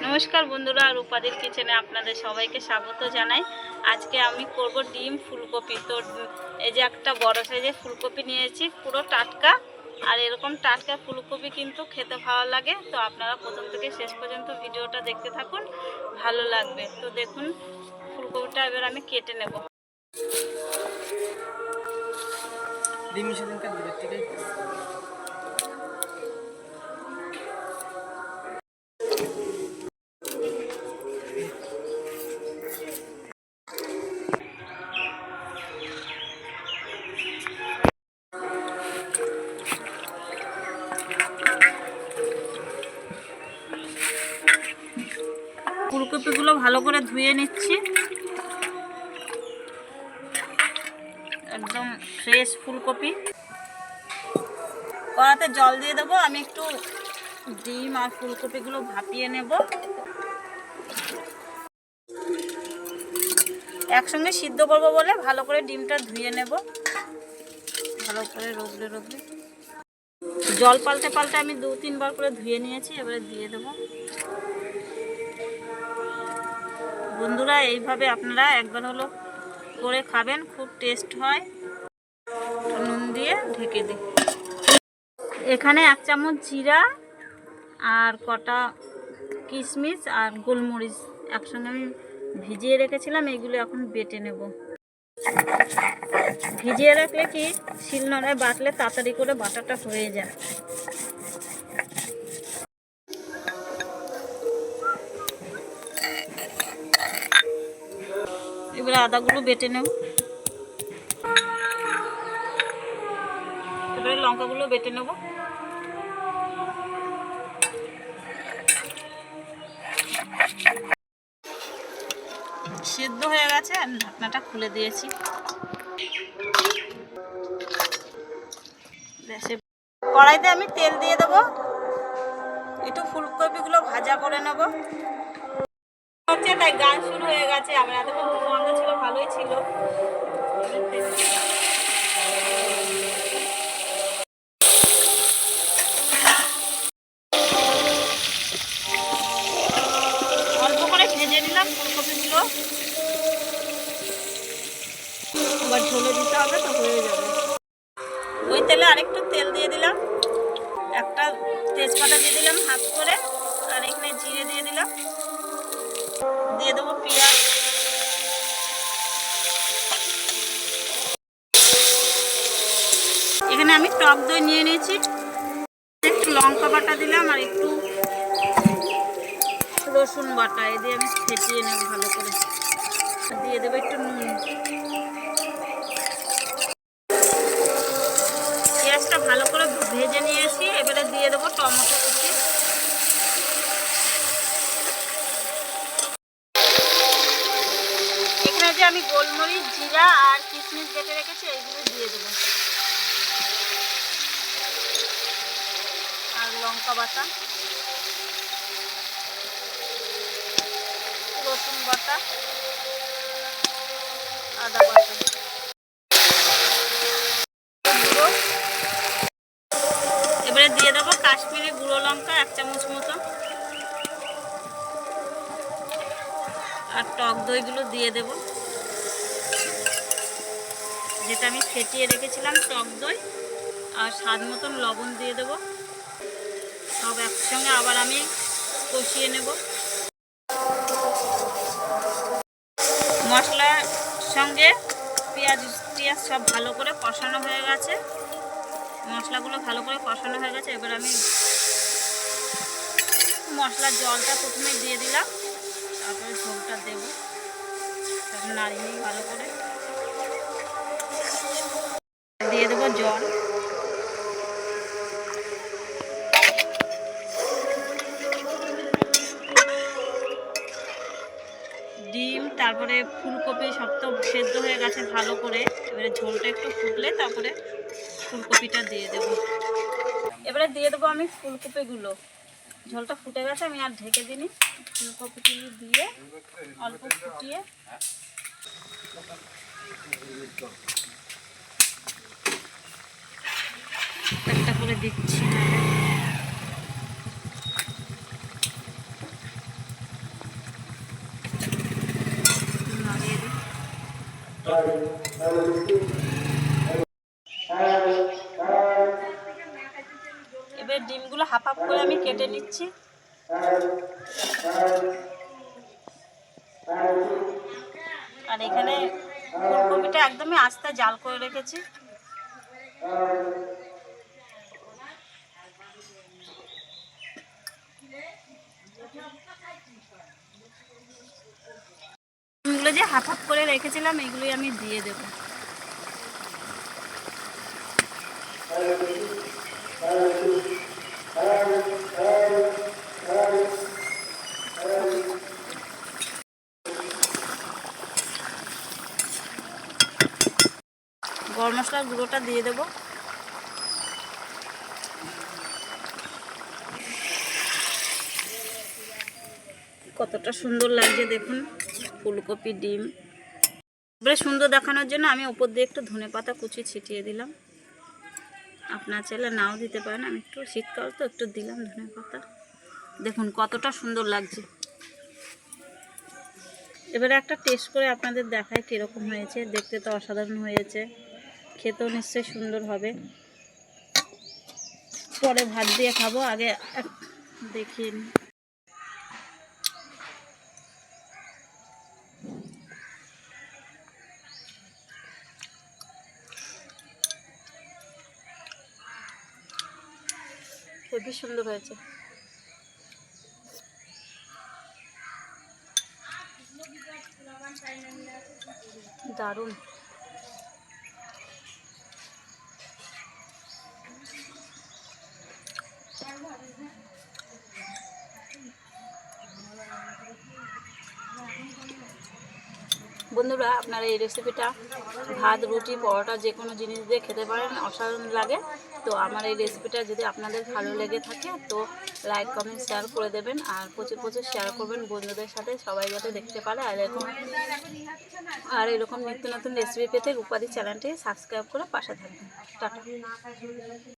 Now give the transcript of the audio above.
নমস্কার বন্ধুরা, রূপাদির কিচেনে আপনাদের সবাইকে স্বাগত জানাই। আজকে আমি করব ডিম ফুলকপি। তো, এই যে একটা বড় সাইজের ফুলকপি নিয়েছি, পুরো টাটকা। আর এরকম টাটকা ফুলকপি কিন্তু খেতে ভালো লাগে। তো আপনারা প্রথম থেকে শেষ পর্যন্ত ভিডিওটা দেখতে থাকুন, ভালো লাগবে। তো দেখুন, ফুলকপিটা এবার আমি কেটে নেব। ডিমি দিবে ভালো করে ধুয়ে নিচ্ছি। একদম ফ্রেশ ফুলকপি। কড়াতে জল দিয়ে দেবো, আমি একটু ডিম আর ফুলকপিগুলো ভাপিয়ে নেব। একসঙ্গে সিদ্ধ করব বলে ভালো করে ডিমটা ধুয়ে নেব। ভালো করে রোদলে রোগলে জল পাল্টে পাল্টে আমি দু তিনবার করে ধুয়ে নিয়েছি, এবারে দিয়ে দেবো। বন্ধুরা, এইভাবে আপনারা একবার হলো করে খাবেন, খুব টেস্ট হয়। নুন দিয়ে ঢেকে দিই। এখানে এক চামচ জিরা আর কটা কিশমিশ আর গোলমরিচ একসঙ্গে আমি ভিজিয়ে রেখেছিলাম এইগুলো এখন বেটে নেব। ভিজিয়ে রাখলে কি শিলনোড়ায় বাটলে তাড়াতাড়ি করে বাটাটা হয়ে যায়। এবারে আদাগুলো বেটে নেব। এবারে লঙ্কাগুলো বেটে নেব। সেদ্ধ হয়ে গেছে, আমি ঢাকনাটা খুলে দিয়েছি। কড়াইতে আমি তেল দিয়ে দেবো। একটু ফুলকপিগুলো ভাজা করে নেব। হচ্ছে, তাই গান শুরু হয়ে গেছে। আমার এতক্ষণ বন্ধ ছিল, ভালোই ছিল। অল্প করে ভেজে নিলাম ফুলকপিগুলো আবার ঝোলে দিতে হবে, তো হয়ে যাবে। ওই তেলে আরেকটু তেল দিয়ে দিলাম। একটা তেজপাতা দিয়ে দিলাম হাফ করে, আর এখানে জিরে দিয়ে দিলাম। দিয়ে দেবো পেঁয়াজ। এখানে আমি টক দই নিয়ে নিয়েছি। একটু লঙ্কা বাটা দিলাম আর একটু রসুন বাটা। এ দিয়ে আমি ফেটিয়ে নেব ভালো করে। দিয়ে দেবো একটু নুন। পেঁয়াজটা ভালো করে ভেজে নিয়েছি। এবারে দিয়ে দেবো টমেটো বেটে রেখেছি, এইগুলো দিয়ে দেবো। আর লঙ্কা বাটা, রসুন বাটা, আদা বাটা। এবারে দিয়ে দেবো কাশ্মীরি গুঁড়ো লঙ্কা এক চামচ মতো। আর টক দইগুলো দিয়ে দেব। যেটা আমি ফেটিয়ে রেখেছিলাম টক দই আর স্বাদ মতন লবণ দিয়ে দেব। সব একসঙ্গে আবার আমি কষিয়ে নেব। মশলার সঙ্গে পেঁয়াজ পেঁয়াজ সব ভালো করে কষানো হয়ে গেছে। মশলাগুলো ভালো করে কষানো হয়ে গেছে। এবার আমি মশলার জলটা প্রথমে দিয়ে দিলাম। তারপরে ঝোলটা দেবো। তারপর নাড়িয়ে ভালো করে ফুলকপি সব তো সেদ্ধ হয়ে গেছে ভালো করে। এবারে ঝোলটা একটু ফুটলে তারপরে ফুলকপিটা দিয়ে দেবো। এবারে দিয়ে দেবো আমি ফুলকপিগুলো। ঝোলটা ফুটে গেছে, আমি আর ঢেকে দিই ফুলকপিগুলো দিয়ে অল্প ফুটিয়ে একটা করে দিচ্ছি। এবার ডিমগুলো হাফ হাফ করে আমি কেটে নিচ্ছি। আর এখানে ফুলকপিটা একদমই আস্তে জাল করে রেখেছি। এগুলো যে হাফ হাফ করে রেখেছিলাম, এগুলোই আমি দিয়ে দেবো। গরম মশলার গুঁড়োটা দিয়ে দেবো। কতটা সুন্দর লাগছে দেখুন। ফুলকপি, ডিম। এবারে সুন্দর দেখানোর জন্য আমি ওপর দিয়ে একটু ধনে পাতা কুচি ছিটিয়ে দিলাম। আপনার চাইলে নাও দিতে পারেন। আমি একটু শীতকাল তো একটু দিলাম ধনে পাতা। দেখুন কতটা সুন্দর লাগছে। এবারে একটা টেস্ট করে আপনাদের দেখায় কীরকম হয়েছে। দেখতে তো অসাধারণ হয়েছে। খেতেও নিশ্চয়ই সুন্দর হবে। পরে ভাত দিয়ে খাব। আগে দেখিয়ে হেবি সুন্দর হয়েছে। দারুণ। বন্ধুরা, আপনারা এই রেসিপিটা ভাত, রুটি, পরোটা যে কোনো জিনিস দিয়ে খেতে পারেন, অসাধারণ লাগে। তো আমার এই রেসিপিটা যদি আপনাদের ভালো লেগে থাকে, তো লাইক কমেন্ট শেয়ার করে দেবেন আর প্রচুর প্রচুর শেয়ার করবেন বন্ধুদের সাথে, সবাই যাতে দেখতে পারে। আর এরকম আর এরকম নিত্য নতুন রেসিপি পেতে রূপাদি চ্যানেলটি সাবস্ক্রাইব করে পাশে থাকবেন। টাটা।